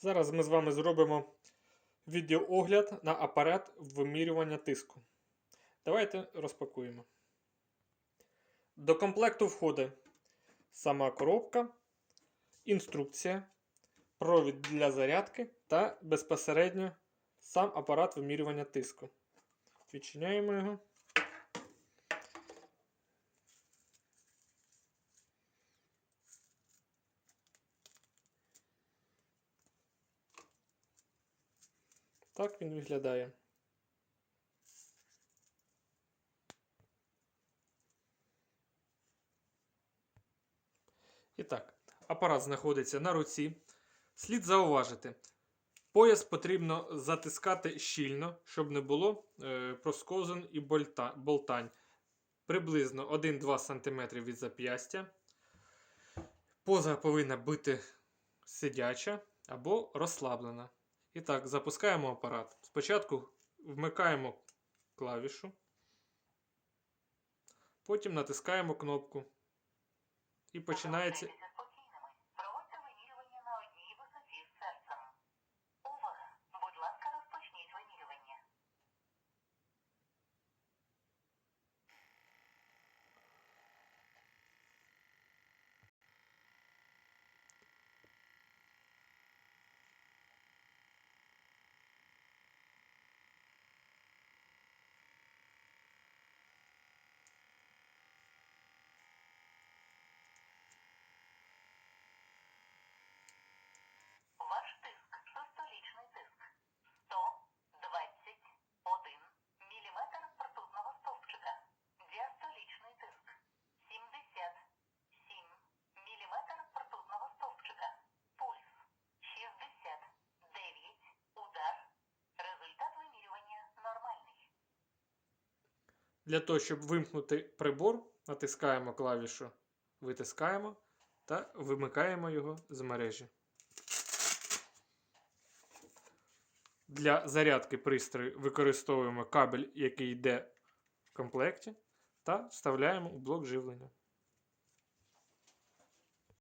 Зараз ми з вами зробимо відеоогляд на апарат вимірювання тиску. Давайте розпакуємо. До комплекту входить сама коробка, інструкція, провід для зарядки та безпосередньо сам апарат вимірювання тиску. Відчиняємо його. Так він виглядає. І так, апарат знаходиться на руці. Слід зауважити, пояс потрібно затискати щільно, щоб не було е, просковзань і болтань. Приблизно 1-2 см від зап'ястя. Поза повинна бути сидяча або розслаблена. І так, запускаємо апарат. Спочатку вмикаємо клавішу, потім натискаємо кнопку. І починається. Для того, щоб вимкнути прибор, натискаємо клавішу витискаємо та вимикаємо його з мережі. Для зарядки пристрою використовуємо кабель, який йде в комплекті, та вставляємо у блок живлення.